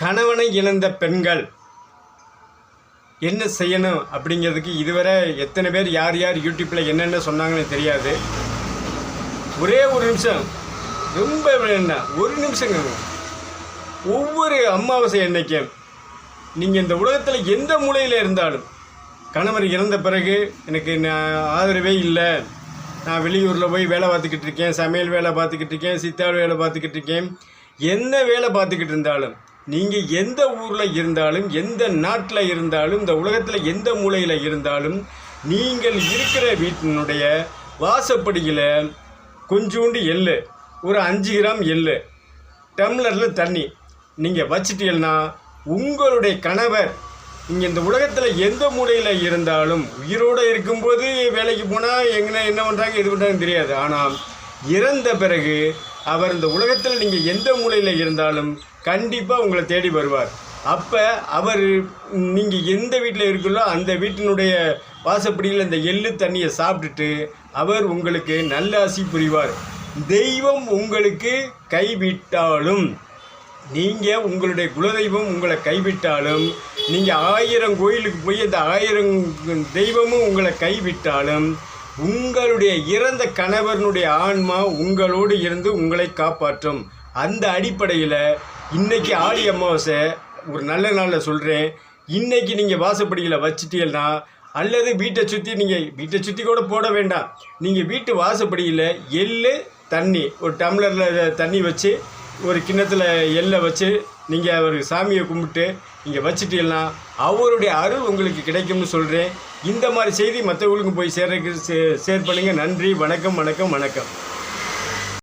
கணவனை இழந்த பெண்கள் என்ன செய்யணும் அப்படிங்கிறதுக்கு இதுவரை எத்தனை பேர் யார் யார் யூடியூப்பில் என்னென்ன சொன்னாங்கன்னு தெரியாது. ஒரே ஒரு நிமிஷம். ரொம்ப என்ன? ஒரு நிமிஷங்க. ஒவ்வொரு அமாவாசை அன்னைக்கும் நீங்கள் இந்த உலகத்தில் எந்த மூலையில் இருந்தாலும் கணவர் இறந்த பிறகு எனக்கு நான் ஆதரவே இல்லை. நான் வெளியூரில் போய் வேலை பார்த்துக்கிட்டு இருக்கேன் சமையல் வேலை பார்த்துக்கிட்டு இருக்கேன் சித்தாள் வேலை பார்த்துக்கிட்டு இருக்கேன். என்ன வேலை பார்த்துக்கிட்டு இருந்தாலும் நீங்கள் எந்த ஊரில் இருந்தாலும் எந்த நாட்டில் இருந்தாலும் இந்த உலகத்தில் எந்த மூலையில் இருந்தாலும் நீங்கள் இருக்கிற வீட்டினுடைய வாசப்படியில் கொஞ்சோண்டு எள்ளு ஒரு அஞ்சு கிராம் எள்ளு டம்ளரில் தண்ணி நீங்கள் வச்சிட்டீங்கன்னா உங்களுடைய கணவர் இங்கே இந்த உலகத்தில் எந்த மூலையில் இருந்தாலும் உயிரோடு இருக்கும்போது வேலைக்கு போனால் எங்கே என்ன பண்ணுறாங்க எது பண்ணுறாங்கன்னு தெரியாது. ஆனால் இறந்த பிறகு அவர் இந்த உலகத்தில் நீங்கள் எந்த மூலையில் இருந்தாலும் கண்டிப்பாக உங்களை தேடி வருவார். அப்போ அவர் நீங்கள் எந்த வீட்டில் இருக்கீங்களோ அந்த வீட்டினுடைய வாசப்படியில் அந்த எள்ளு தண்ணியை சாப்பிட்டுட்டு அவர் உங்களுக்கு நல்ல ஆசி புரிவார். தெய்வம் உங்களுக்கு கைவிட்டாலும் நீங்கள் உங்களுடைய குலதெய்வம் உங்களை கைவிட்டாலும் நீங்கள் ஆயிரம் கோயிலுக்கு போய் அந்த ஆயிரம் தெய்வமும் உங்களை கைவிட்டாலும் உங்களுடைய இறந்த கணவனுடைய ஆன்மா உங்களோடு இருந்து உங்களை காப்பாற்றும். அந்த அடிப்படையில் இன்னைக்கு ஆடி அமாவாசை ஒரு நல்ல நாளில் சொல்கிறேன் இன்றைக்கி நீங்கள் வாசப்படியில் வச்சிட்டீங்கன்னா அல்லது வீட்டை சுற்றி நீங்கள் வீட்டை சுற்றி கூட போட வேண்டாம். நீங்கள் வீட்டு வாசப்படியில் எள்ளு தண்ணி ஒரு டம்ளரில் தண்ணி வச்சு ஒரு கிண்ணத்தில் எள்ளை வச்சு நீங்கள் அவர் சாமியை கும்பிட்டு நீங்கள் வச்சுட்டீங்கன்னா அவருடைய அருள் உங்களுக்கு கிடைக்கும்னு சொல்கிறேன் இந்த மாதிரி செய்தி மற்றவங்களுக்கும் போய் சேர்றதுக்கு ஷேர் பண்ணுங்கள் நன்றி. வணக்கம் வணக்கம் வணக்கம்.